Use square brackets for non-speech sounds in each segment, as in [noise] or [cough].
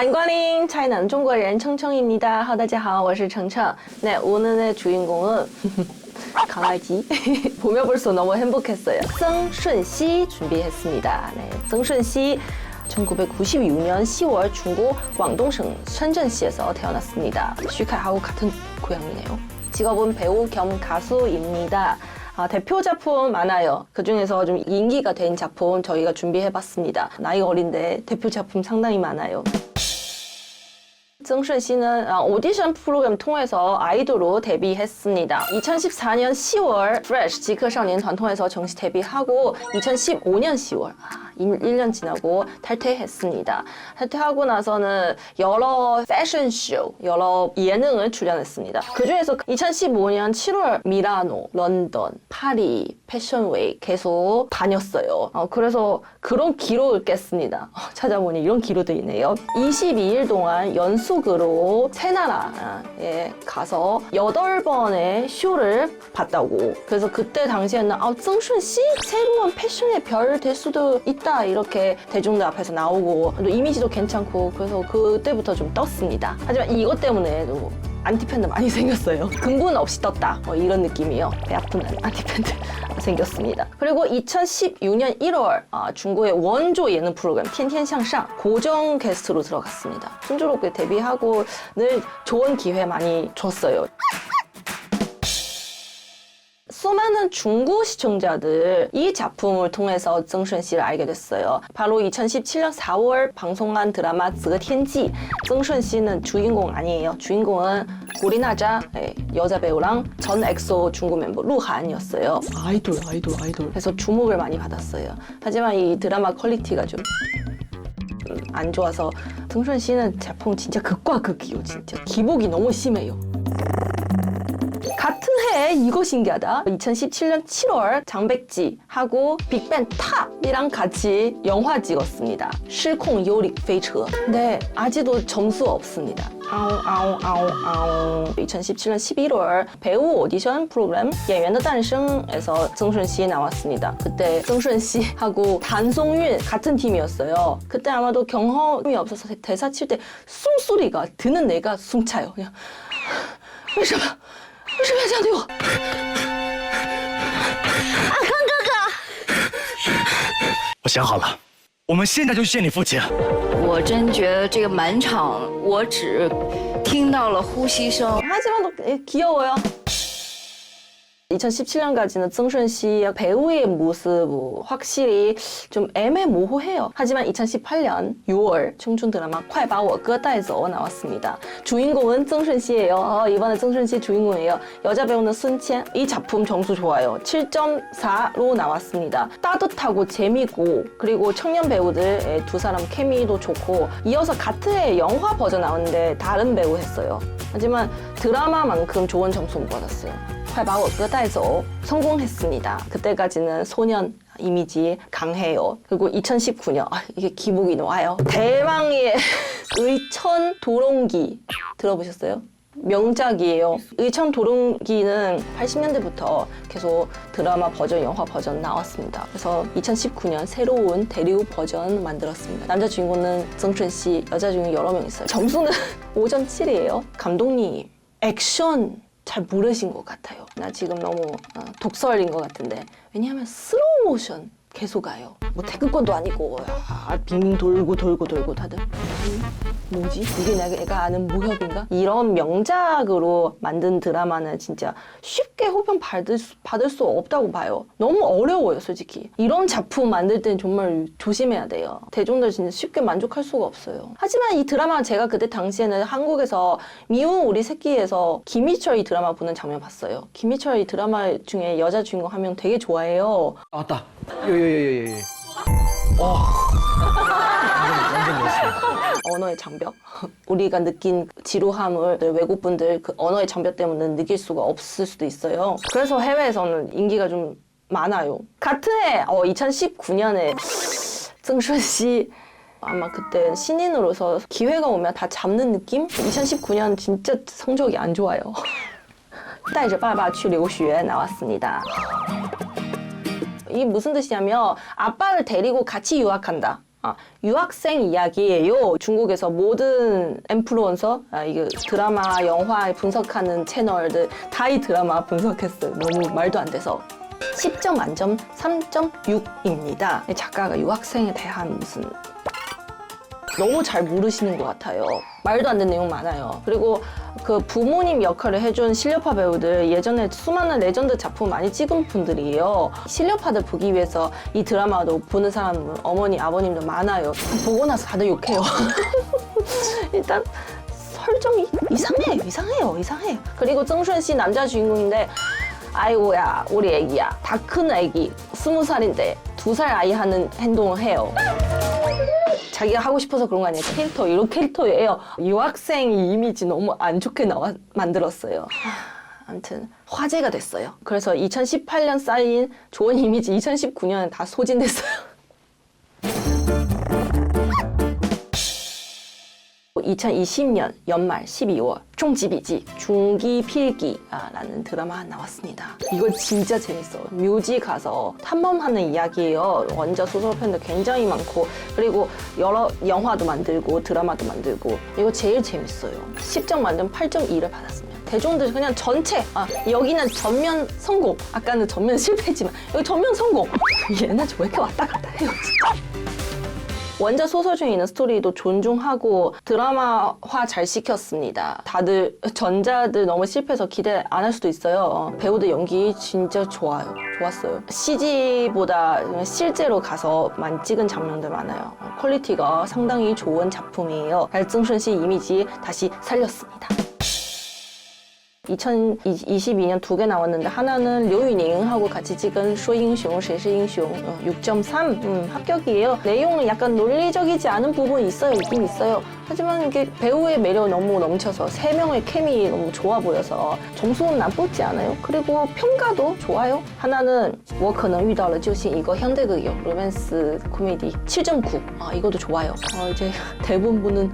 欢迎光临 차이는 중국인 청청입니다. 好，大家好，我是程程. 네, 오늘의 주인공은 [laughs] 강아지 [laughs] 보며 벌써 너무 행복했어요.曾舜熙 준비했습니다. 네, 曾舜熙 1996년 10월 중국 광동省深圳시에서 태어났습니다. 슈카하고 같은 고향이네요. 직업은 배우 겸 가수입니다. 아, 대표 작품 많아요. 그 중에서 좀 인기가 된 작품 저희가 준비해봤습니다. 나이가 어린데 대표 작품 상당히 많아요. 曾舜熙는 아, 오디션 프로그램 통해서 아이돌로 데뷔했습니다. 2014년 10월 Fresh 지크少年团 통해서 정식 데뷔하고 2015년 10월 아, 1년 지나고 탈퇴했습니다. 탈퇴하고 나서는 여러 패션쇼, 여러 예능을 출연했습니다. 그 중에서 2015년 7월 미라노, 런던, 파리, 패션웨이 계속 다녔어요. 어, 그래서 그런 기록을 깼습니다. 어, 찾아보니 이런 기록도 있네요. 22일 동안 연 후속으로 새나라에 가서 여덟 번의 쇼를 봤다고. 그래서 그때 당시에는 아, 정순 씨 새로운 패션의 별 될 수도 있다 이렇게 대중들 앞에서 나오고 또 이미지도 괜찮고 그래서 그때부터 좀 떴습니다. 하지만 이것 때문에 도 안티팬도 많이 생겼어요. 근본 없이 떴다. 뭐 이런 느낌이요. 배 아픈 안티팬들 [laughs] 생겼습니다. 그리고 2016년 1월 아, 중국의 원조 예능 프로그램 天天向上 고정 게스트로 들어갔습니다. 순조롭게 데뷔하고 늘 좋은 기회 많이 줬어요. 수많은 중국 시청자들 이 작품을 통해서曾舜熙를 알게 됐어요. 바로 2017년 4월 방송한 드라마 则天记 曾舜熙는 주인공 아니에요. 주인공은 고리나자 네, 여자 배우랑 전 엑소 중국 멤버 루한이었어요. 아이돌 아이돌 아이돌. 그래서 주목을 많이 받았어요. 하지만 이 드라마 퀄리티가 좀 안 좋아서曾舜熙는 작품 진짜 극과 극이요 진짜 기복이 너무 심해요. 같은 해에 이거 신기하다. 2017년 7월 장백지하고 빅뱅 탑이랑 같이 영화 찍었습니다. 실콩 요릭 페이처. 근데 아직도 점수 없습니다. 아우 아우 아우 아우. 2017년 11월 배우 오디션 프로그램 演员的诞生에서曾舜熙 나왔습니다. 그때曾舜熙하고 단송윤 같은 팀이었어요. 그때 아마도 경험이 없어서 대사 칠 때 숨소리가 드는 내가 숨차요. 그냥 为什么？ 为什么要这样对我？阿康哥哥我想好了，我们现在就去见你父亲。我真觉得这个满场，我只听到了呼吸声。 2017년까지는曾舜熙의 배우의 모습 확실히 좀 애매모호해요. 하지만 2018년 6월 청춘 드라마 快把我哥带走 나왔습니다. 주인공은曾舜熙예요. 어, 이번에曾舜熙 주인공이에요. 여자 배우는 순첸. 이 작품 점수 좋아요. 7.4로 나왔습니다. 따뜻하고 재미고 그리고 청년 배우들 두 사람 케미도 좋고 이어서 같은 해 영화 버전 나오는데 다른 배우 했어요. 하지만 드라마만큼 좋은 점수 못 받았어요. 발바워크 다이소 성공했습니다. 그때까지는 소년 이미지 강해요. 그리고 2019년 아, 이게 기복이 나와요. 대망의 [laughs] 의천 도롱기 들어보셨어요 명작이에요 의천 도롱기는 80년대부터 계속 드라마 버전 영화 버전 나왔습니다 그래서 2019년 새로운 대리우 버전 만들었습니다 남자 주인공은정춘씨 여자 주인공 여러 명 있어요 점수는 5.7이에요 감독님 액션! [laughs] 잘 모르신 것 같아요. 나 지금 너무 어, 독설인 것 같은데 왜냐하면 슬로우 모션 계속 가요. 뭐 태극권도 아니고 아, 빙빙 돌고 돌고 돌고 다들 음, 뭐지? 이게 내가 아는 무협인가? 이런 명작으로 만든 드라마는 진짜 쉽게 호평 받을 수, 받을 수 없다고 봐요. 너무 어려워요, 솔직히. 이런 작품 만들 때는 정말 조심해야 돼요. 대중들 진짜 쉽게 만족할 수가 없어요. 하지만 이 드라마 제가 그때 당시에는 한국에서 미운 우리 새끼에서 김희철 이 드라마 보는 장면 봤어요. 김희철 이 드라마 중에 여자 주인공 한 명 되게 좋아해요. 아, 맞다. 요요요요요. 어. 완전 완전 멋있어. 언어의 장벽. 우리가 느낀 지루함을 외국분들 그 언어의 장벽 때문에 느낄 수가 없을 수도 있어요. 그래서 해외에서는 인기가 좀 많아요. 같은 해, 어, 2019년에曾舜熙 아마 그때 신인으로서 기회가 오면 다 잡는 느낌? 2019년 진짜 성적이 안 좋아요. [laughs] 带着爸爸去留学 나왔습니다. 이 무슨 뜻이냐면 아빠를 데리고 같이 유학한다. 아, 유학생 이야기예요. 중국에서 모든 인플루언서, 아, 이게 드라마, 영화 분석하는 채널들 다 이 드라마 분석했어요. 너무 말도 안 돼서. 10점 만점 3.6입니다. 작가가 유학생에 대한 무슨 너무 잘 모르시는 것 같아요. 말도 안 되는 내용 많아요. 그리고 그 부모님 역할을 해준 실력파 배우들 예전에 수많은 레전드 작품 많이 찍은 분들이에요. 실력파들 보기 위해서 이 드라마도 보는 사람 어머니 아버님도 많아요. 보고 나서 다들 욕해요. [laughs] 일단 설정이 이상해요, 이상해요, 이상해요. 그리고曾顺씨 남자 주인공인데 아이고야 우리 애기야 다 큰 애기 스무 살인데 두 살 아이 하는 행동을 해요. 자기가 하고 싶어서 그런 거 아니에요. 캐릭터 이런 캐릭터예요. 유학생 이 이미지 너무 안 좋게 나와 만들었어요. 하, 아무튼 화제가 됐어요. 그래서 2018년 쌓인 좋은 이미지 2019년에 다 소진됐어요. 2020년 연말 12월 총지비지 중기 필기라는 드라마 나왔습니다. 이거 진짜 재밌어요. 묘지 가서 탐험하는 이야기예요. 원작 소설 편도 굉장히 많고 그리고 여러 영화도 만들고 드라마도 만들고 이거 제일 재밌어요. 10점 만점 8.2를 받았습니다. 대중들 그냥 전체 아 여기는 전면 성공 아까는 전면 실패지만 여기 전면 성공 [laughs] 얘네 왜 이렇게 왔다 갔다 해요 진짜 원작 소설 중에 있는 스토리도 존중하고 드라마화 잘 시켰습니다. 다들 전자들 너무 실패해서 기대 안 할 수도 있어요. 어, 배우들 연기 진짜 좋아요. 좋았어요. CG보다 실제로 가서만 찍은 장면들 많아요. 어, 퀄리티가 상당히 좋은 작품이에요. 발증순 씨 이미지 다시 살렸습니다. 2022년 두 개 나왔는데 하나는 류유닝하고 같이 찍은 쇼잉숑, 셰시잉숑 6.3 음, 합격이에요. 내용은 약간 논리적이지 않은 부분이 있어요. 있긴 있어요. 하지만 이게 배우의 매력 너무 넘쳐서 세 명의 케미 너무 좋아 보여서 점수는 나쁘지 않아요. 그리고 평가도 좋아요. 하나는 我可能遇到了救星 이거 현대극이요. 로맨스 코미디 7.9. 아 이것도 좋아요. 어, 이제 [laughs] 대부분 분은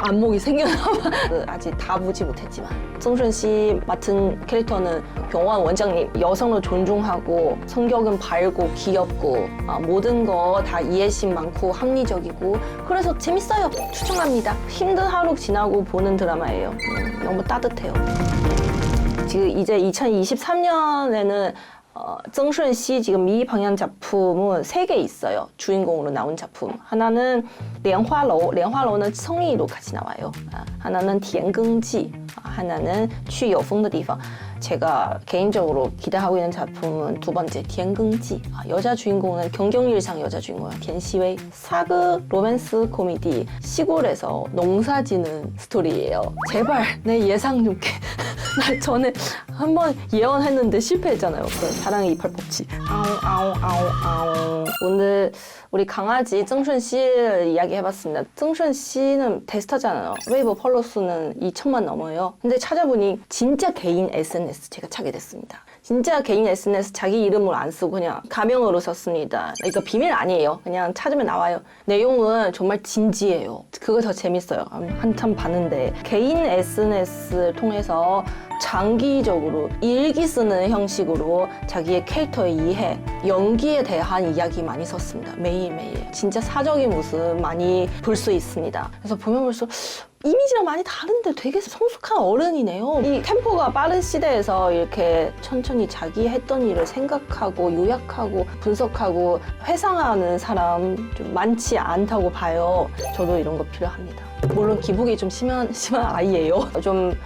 안목이 생겨나봐. 그 아직 다 보지 못했지만. 정순 씨 맡은 캐릭터는 병원 원장님 여성을 존중하고 성격은 밝고 귀엽고 아, 모든 거 다 이해심 많고 합리적이고 그래서 재밌어요. 추천합니다. 힘든 하루 지나고 보는 드라마예요. 음, 너무 따뜻해요. 지금 이제 2023년에는 어,曾顺씨 지금 미 방향 작품은 세 개 있어요. 주인공으로 나온 작품. 하나는 莲花楼, 莲花楼는 성이로 같이 나와요. 아, 하나는 田耕记, 아, 하나는 去有风的地方. 제가 개인적으로 기대하고 있는 작품은 두 번째 디엔긍지. 아, 여자 주인공은 경경률상 여자 주인공은 겐시웨이. 사극 로맨스 코미디. 시골에서 농사 지는 스토리예요. 제발 내 예상 좀게 나 전에 한 번 예언했는데 실패했잖아요. 그 사랑의 이팔 벅지. 아우 아우 아우 아우 오늘 우리 강아지 증슌 씨를 이야기해봤습니다. 증슌 씨는 데스타잖아요. 웨이브 팔로스는 2천만 넘어요. 근데 찾아보니 진짜 개인 SNS 제가 찾게 됐습니다. 진짜 개인 SNS 자기 이름을 안 쓰고 그냥 가명으로 썼습니다. 이거 비밀 아니에요. 그냥 찾으면 나와요. 내용은 정말 진지해요. 그거 더 재밌어요. 한참 봤는데 개인 SNS 통해서 장기적으로 일기 쓰는 형식으로 자기의 캐릭터의 이해, 연기에 대한 이야기 많이 썼습니다. 매일매일. 진짜 사적인 모습 많이 볼 수 있습니다. 그래서 보면 볼수록 이미지랑 많이 다른데 되게 성숙한 어른이네요. 이 템포가 빠른 시대에서 이렇게 천천히 자기 했던 일을 생각하고 요약하고 분석하고 회상하는 사람 좀 많지 않다고 봐요. 저도 이런 거 필요합니다. 물론 기복이 좀 심한, [laughs] 심한 아이예요. 좀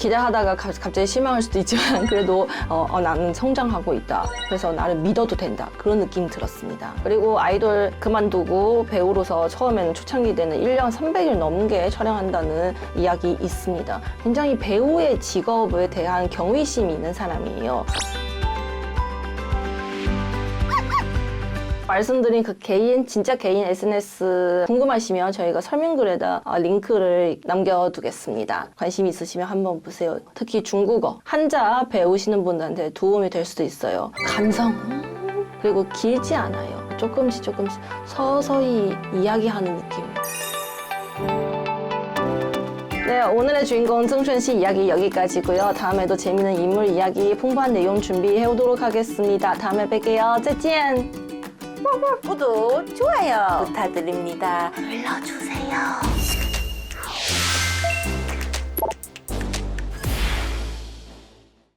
기대하다가 가- 갑자기 실망할 수도 있지만 [laughs] 그래도 어, 어, 나는 성장하고 있다. 그래서 나를 믿어도 된다. 그런 느낌 들었습니다. 그리고 아이돌 그만두고 배우로서 처음에는 초창기 때는 1년 300일 넘게 촬영한다는 이야기 있습니다. 굉장히 배우의 직업에 대한 경외심이 있는 사람이에요. 말씀드린 그 개인 진짜 개인 SNS 궁금하시면 저희가 설명글에다 어, 링크를 남겨두겠습니다. 관심 있으시면 한번 보세요. 특히 중국어 한자 배우시는 분들한테 도움이 될 수도 있어요. 감성 그리고 길지 않아요. 조금씩 조금씩 서서히 이야기하는 느낌. 네, 오늘의 주인공 증춘 씨 이야기 여기까지고요. 다음에도 재밌는 인물 이야기 풍부한 내용 준비해 오도록 하겠습니다. 다음에 뵐게요. 再见. 구독, 좋아요 부탁드립니다. 눌러주세요.